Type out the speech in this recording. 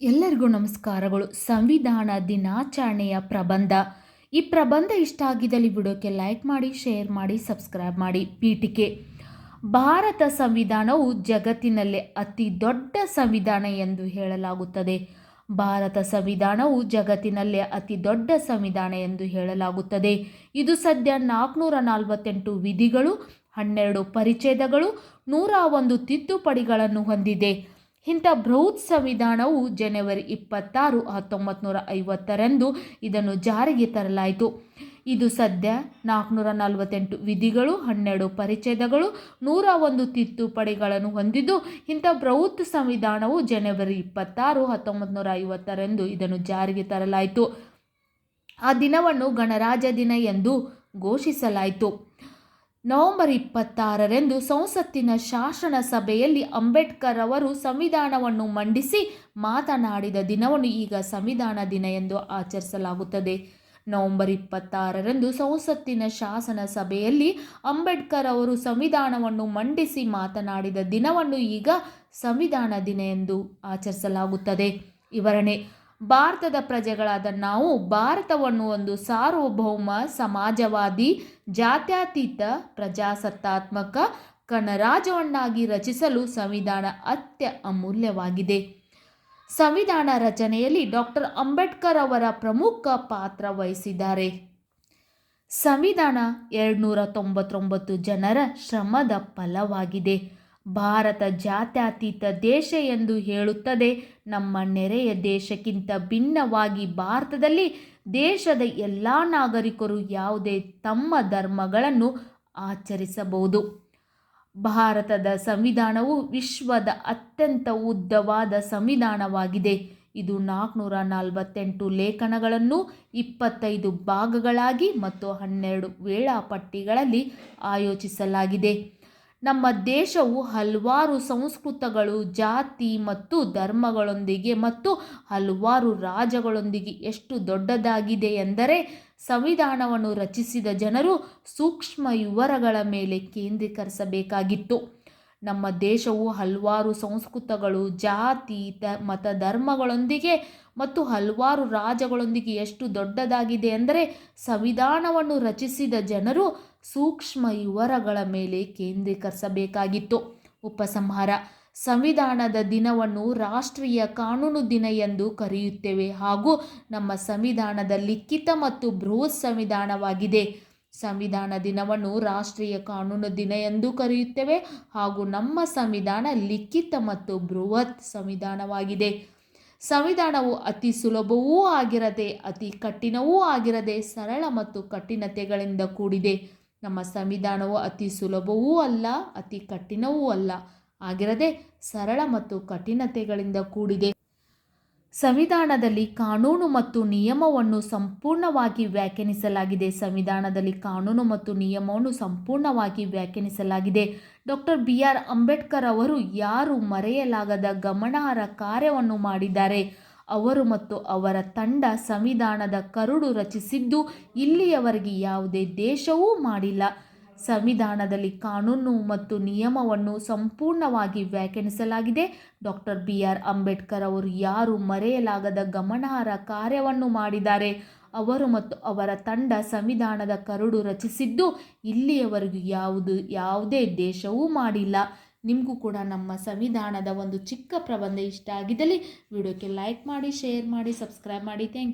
ಎಲ್ಲರಿಗೂ ನಮಸ್ಕಾರಗಳು. ಸಂವಿಧಾನ ದಿನಾಚರಣೆಯ ಪ್ರಬಂಧ. ಈ ಪ್ರಬಂಧ ಇಷ್ಟ ಆಗಿದ್ದಲ್ಲಿ ವಿಡಿಯೋಕ್ಕೆ ಲೈಕ್ ಮಾಡಿ, ಶೇರ್ ಮಾಡಿ, ಸಬ್ಸ್ಕ್ರೈಬ್ ಮಾಡಿ. ಪೀಠಿಕೆ. ಭಾರತ ಸಂವಿಧಾನವು ಜಗತ್ತಿನಲ್ಲೇ ಅತಿ ದೊಡ್ಡ ಸಂವಿಧಾನ ಎಂದು ಹೇಳಲಾಗುತ್ತದೆ. ಭಾರತ ಸಂವಿಧಾನವು ಜಗತ್ತಿನಲ್ಲೇ ಅತಿ ದೊಡ್ಡ ಸಂವಿಧಾನ ಎಂದು ಹೇಳಲಾಗುತ್ತದೆ. ಇದು ಸದ್ಯ ನಾಲ್ಕುನೂರ ನಲವತ್ತೆಂಟು ವಿಧಿಗಳು, ಹನ್ನೆರಡು ಪರಿಚ್ಛೇದಗಳು, ನೂರ ಒಂದು ತಿದ್ದುಪಡಿಗಳನ್ನು ಹೊಂದಿದೆ. ಇಂಥ ಬೃಹತ್ ಸಂವಿಧಾನವು ಜನವರಿ ಇಪ್ಪತ್ತಾರು ಹತ್ತೊಂಬತ್ತು ನೂರ ಐವತ್ತರಂದು ಇದನ್ನು ಜಾರಿಗೆ ತರಲಾಯಿತು. ಇದು ಸದ್ಯ ನಾಲ್ಕುನೂರ ನಲವತ್ತೆಂಟು ವಿಧಿಗಳು, ಹನ್ನೆರಡು ಪರಿಚ್ಛೇದಗಳು, ನೂರ ಒಂದು ತಿದ್ದುಪಡಿಗಳನ್ನು ಹೊಂದಿದ್ದು, ಇಂಥ ಬೃಹತ್ ಸಂವಿಧಾನವು ಜನವರಿ ಇಪ್ಪತ್ತಾರು ಹತ್ತೊಂಬತ್ತು ನೂರ ಐವತ್ತರಂದು ಇದನ್ನು ಜಾರಿಗೆ ತರಲಾಯಿತು. ಆ ದಿನವನ್ನು ಗಣರಾಜ್ಯ ದಿನ ಎಂದು ಘೋಷಿಸಲಾಯಿತು. ನವೆಂಬರ್ ಇಪ್ಪತ್ತಾರರಂದು ಸಂಸತ್ತಿನ ಶಾಸನ ಸಭೆಯಲ್ಲಿ ಅಂಬೇಡ್ಕರ್ ಅವರು ಸಂವಿಧಾನವನ್ನು ಮಂಡಿಸಿ ಮಾತನಾಡಿದ ದಿನವನ್ನು ಈಗ ಸಂವಿಧಾನ ದಿನ ಎಂದು ಆಚರಿಸಲಾಗುತ್ತದೆ. ನವೆಂಬರ್ ಇಪ್ಪತ್ತಾರರಂದು ಸಂಸತ್ತಿನ ಶಾಸನ ಸಭೆಯಲ್ಲಿ ಅಂಬೇಡ್ಕರ್ ಅವರು ಸಂವಿಧಾನವನ್ನು ಮಂಡಿಸಿ ಮಾತನಾಡಿದ ದಿನವನ್ನು ಈಗ ಸಂವಿಧಾನ ದಿನ ಎಂದು ಆಚರಿಸಲಾಗುತ್ತದೆ. ವಿವರಣೆ ಭಾರತದ ಪ್ರಜೆಗಳಾದ ನಾವು, ಭಾರತವನ್ನು ಒಂದು ಸಾರ್ವಭೌಮ, ಸಮಾಜವಾದಿ, ಜಾತ್ಯತೀತ, ಪ್ರಜಾಸತ್ತಾತ್ಮಕ, ಗಣರಾಜ್ಯವನ್ನಾಗಿ ರಚಿಸಲು ಸಂವಿಧಾನ ಅತ್ಯ ಅಮೂಲ್ಯವಾಗಿದೆ. ಸಂವಿಧಾನ ರಚನೆಯಲ್ಲಿ ಡಾಕ್ಟರ್ ಅಂಬೇಡ್ಕರ್ ಅವರ ಪ್ರಮುಖ ಪಾತ್ರ ವಹಿಸಿದ್ದಾರೆ. ಸಂವಿಧಾನ ಎರಡುನೂರ ತೊಂಬತ್ತೊಂಬತ್ತು ಜನರ ಶ್ರಮದ ಫಲವಾಗಿದೆ. ಭಾರತ ಜಾತ್ಯತೀತ ದೇಶ ಎಂದು ಹೇಳುತ್ತದೆ. ನಮ್ಮ ನೆರೆಯ ದೇಶಕ್ಕಿಂತ ಭಿನ್ನವಾಗಿ ಭಾರತದಲ್ಲಿ ದೇಶದ ಎಲ್ಲ ನಾಗರಿಕರು ಯಾವುದೇ ತಮ್ಮ ಧರ್ಮಗಳನ್ನು ಆಚರಿಸಬಹುದು. ಭಾರತದ ಸಂವಿಧಾನವು ವಿಶ್ವದ ಅತ್ಯಂತ ಉದ್ದವಾದ ಸಂವಿಧಾನವಾಗಿದೆ. ಇದು ನಾಲ್ಕುನೂರ ನಲವತ್ತೆಂಟು ಲೇಖನಗಳನ್ನು ಇಪ್ಪತ್ತೈದು ಭಾಗಗಳಾಗಿ ಮತ್ತು ಹನ್ನೆರಡು ವೇಳಾಪಟ್ಟಿಗಳಲ್ಲಿ ಆಯೋಜಿಸಲಾಗಿದೆ. ನಮ್ಮ ದೇಶವು ಹಲವಾರು ಸಂಸ್ಕೃತಗಳು, ಜಾತಿ ಮತ್ತು ಧರ್ಮಗಳೊಂದಿಗೆ ಮತ್ತು ಹಲವಾರು ರಾಜ್ಯಗಳೊಂದಿಗೆ ಎಷ್ಟು ದೊಡ್ಡದಾಗಿದೆ ಎಂದರೆ ಸಂವಿಧಾನವನ್ನು ರಚಿಸಿದ ಜನರು ಸೂಕ್ಷ್ಮ ವಿವರಗಳ ಮೇಲೆ ಕೇಂದ್ರೀಕರಿಸಬೇಕಾಗಿತ್ತು. ನಮ್ಮ ದೇಶವು ಹಲವಾರು ಸಂಸ್ಕೃತಗಳು, ಜಾತಿ, ತ, ಮತ ಧರ್ಮಗಳೊಂದಿಗೆ ಮತ್ತು ಹಲವಾರು ರಾಜಗಳೊಂದಿಗೆ ಎಷ್ಟು ದೊಡ್ಡದಾಗಿದೆ ಅಂದರೆ ಸಂವಿಧಾನವನ್ನು ರಚಿಸಿದ ಜನರು ಸೂಕ್ಷ್ಮ ವಿವರಗಳ ಮೇಲೆ ಕೇಂದ್ರೀಕರಿಸಬೇಕಾಗಿತ್ತು. ಉಪಸಂಹಾರ. ಸಂವಿಧಾನದ ದಿನವನ್ನು ರಾಷ್ಟ್ರೀಯ ಕಾನೂನು ದಿನ ಎಂದು ಕರೆಯುತ್ತೇವೆ ಹಾಗೂ ನಮ್ಮ ಸಂವಿಧಾನದ ಲಿಖಿತ ಮತ್ತು ಬೃಹತ್ ಸಂವಿಧಾನವಾಗಿದೆ. ಸಂವಿಧಾನ ದಿನವನ್ನು ರಾಷ್ಟ್ರೀಯ ಕಾನೂನು ದಿನ ಎಂದು ಕರೆಯುತ್ತೇವೆ ಹಾಗೂ ನಮ್ಮ ಸಂವಿಧಾನ ಲಿಖಿತ ಮತ್ತು ಬೃಹತ್ ಸಂವಿಧಾನವಾಗಿದೆ. ಸಂವಿಧಾನವು ಅತಿ ಸುಲಭವೂ ಆಗಿರದೆ, ಅತಿ ಕಠಿಣವೂ ಆಗಿರದೆ, ಸರಳ ಮತ್ತು ಕಠಿಣತೆಗಳಿಂದ ಕೂಡಿದೆ. ನಮ್ಮ ಸಂವಿಧಾನವು ಅತಿ ಸುಲಭವೂ ಅಲ್ಲ, ಅತಿ ಕಠಿಣವೂ ಅಲ್ಲ, ಆಗಿರದೆ ಸರಳ ಮತ್ತು ಕಠಿಣತೆಗಳಿಂದ ಕೂಡಿದೆ. ಸಂವಿಧಾನದಲ್ಲಿ ಕಾನೂನು ಮತ್ತು ನಿಯಮವನ್ನು ಸಂಪೂರ್ಣವಾಗಿ ವ್ಯಾಖ್ಯಾನಿಸಲಾಗಿದೆ. ಸಂವಿಧಾನದಲ್ಲಿ ಕಾನೂನು ಮತ್ತು ನಿಯಮವನ್ನು ಸಂಪೂರ್ಣವಾಗಿ ವ್ಯಾಖ್ಯಾನಿಸಲಾಗಿದೆ. ಡಾಕ್ಟರ್ ಬಿ ಆರ್ ಅಂಬೇಡ್ಕರ್ ಅವರು ಯಾರು ಮರೆಯಲಾಗದ ಗಮನಾರ್ಹ ಕಾರ್ಯವನ್ನು ಮಾಡಿದ್ದಾರೆ? ಅವರು ಮತ್ತು ಅವರ ತಂಡ ಸಂವಿಧಾನದ ಕರುಡು ರಚಿಸಿದ್ದು ಇಲ್ಲಿಯವರೆಗೆ ಯಾವುದೇ ದೇಶವೂ ಮಾಡಿಲ್ಲ. ಸಂವಿಧಾನದಲ್ಲಿ ಕಾನೂನು ಮತ್ತು ನಿಯಮವನ್ನು ಸಂಪೂರ್ಣವಾಗಿ ವ್ಯಾಖ್ಯಾನಿಸಲಾಗಿದೆ. ಡಾಕ್ಟರ್ ಬಿ ಆರ್ ಅಂಬೇಡ್ಕರ್ ಅವರು ಯಾರು ಮರೆಯಲಾಗದ ಗಮನಾರ್ಹ ಕಾರ್ಯವನ್ನು ಮಾಡಿದ್ದಾರೆ. ಅವರು ಮತ್ತು ಅವರ ತಂಡ ಸಂವಿಧಾನದ ಕರಡು ರಚಿಸಿದ್ದು, ಇಲ್ಲಿಯವರೆಗೂ ಯಾವುದು, ಯಾವುದೇ ದೇಶವೂ ಮಾಡಿಲ್ಲ. ನಿಮಗೂ ಕೂಡ ನಮ್ಮ ಸಂವಿಧಾನದ ಒಂದು ಚಿಕ್ಕ ಪ್ರಬಂಧ ಇಷ್ಟ ಆಗಿದ್ದಲ್ಲಿ ವಿಡಿಯೋಕ್ಕೆ ಲೈಕ್ ಮಾಡಿ, ಶೇರ್ ಮಾಡಿ, ಸಬ್ಸ್ಕ್ರೈಬ್ ಮಾಡಿ. ಥ್ಯಾಂಕ್